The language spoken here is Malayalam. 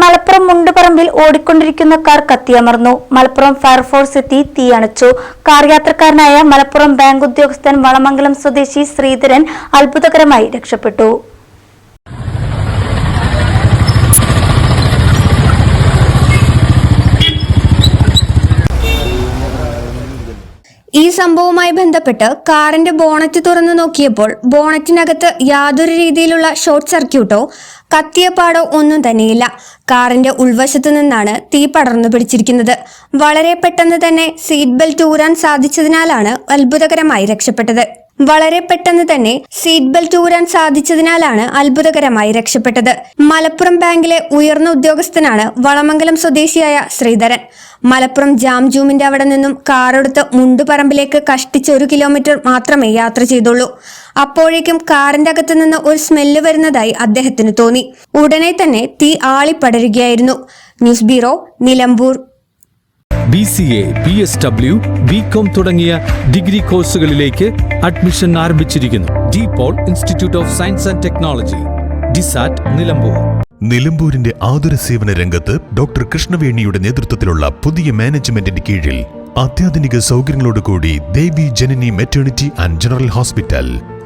മലപ്പുറം മുണ്ടുപറമ്പിൽ ഓടിക്കൊണ്ടിരിക്കുന്ന കാർ കത്തിയമർന്നു. മലപ്പുറം ഫയർഫോഴ്സ് എത്തി തീയണച്ചു. കാർ യാത്രക്കാരനായ മലപ്പുറം ബാങ്ക് ഉദ്യോഗസ്ഥൻ വളമംഗലം സ്വദേശി ശ്രീധരൻ അത്ഭുതകരമായി രക്ഷപ്പെട്ടു. ഈ സംഭവവുമായി ബന്ധപ്പെട്ട് കാറിന്റെ ബോണറ്റ് തുറന്നു നോക്കിയപ്പോൾ ബോണറ്റിനകത്ത് യാതൊരു രീതിയിലുള്ള ഷോർട്ട് സർക്യൂട്ടോ കത്തിയ പാടോ ഒന്നും തന്നെയില്ല. കാറിന്റെ ഉൾവശത്തു നിന്നാണ് തീ പടർന്നു പിടിച്ചിരിക്കുന്നത്. വളരെ പെട്ടെന്ന് തന്നെ സീറ്റ് ബെൽറ്റ് ഊരാൻ സാധിച്ചതിനാലാണ് അത്ഭുതകരമായി രക്ഷപ്പെട്ടത്. വളരെ പെട്ടെന്ന് തന്നെ സീറ്റ് ബെൽറ്റ് ഊരാൻ സാധിച്ചതിനാലാണ് അത്ഭുതകരമായി രക്ഷപ്പെട്ടത്. മലപ്പുറം ബാങ്കിലെ ഉയർന്ന ഉദ്യോഗസ്ഥനാണ് വളമംഗലം സ്വദേശിയായ ശ്രീധരൻ. മലപ്പുറം ജാം ജൂമിന്റെ അവിടെ നിന്നും കാറെടുത്ത് മുണ്ടുപറമ്പിലേക്ക് കഷ്ടിച്ച് ഒരു കിലോമീറ്റർ മാത്രമേ യാത്ര ചെയ്തുള്ളൂ. അപ്പോഴേക്കും കാറിന്റെ അകത്തു നിന്ന് ഒരു സ്മെല്ല് വരുന്നതായി അദ്ദേഹത്തിന് തോന്നി. ഉടനെ തന്നെ തീ ആളിപ്പടരുകയായിരുന്നു. News bureau Nilambur. B C A B S W B com തുടങ്ങിയ ഡിഗ്രി കോഴ്സുകളിലേക്ക് അഡ്മിഷൻ ആരംഭിച്ചിരിക്കുന്നു. De Paul institute of science and technology ഡിസാറ്റ് Nilambur. നിലമ്പൂരിന്റെ ആതുര സേവന രംഗത്ത് ഡോക്ടർ കൃഷ്ണവേണിയുടെ നേതൃത്വത്തിലുള്ള പുതിയ മാനേജ്മെന്റിന്റെ കീഴിൽ അത്യാധുനിക സൗകര്യങ്ങളോടുകൂടി Devi Janani maternity and general hospital.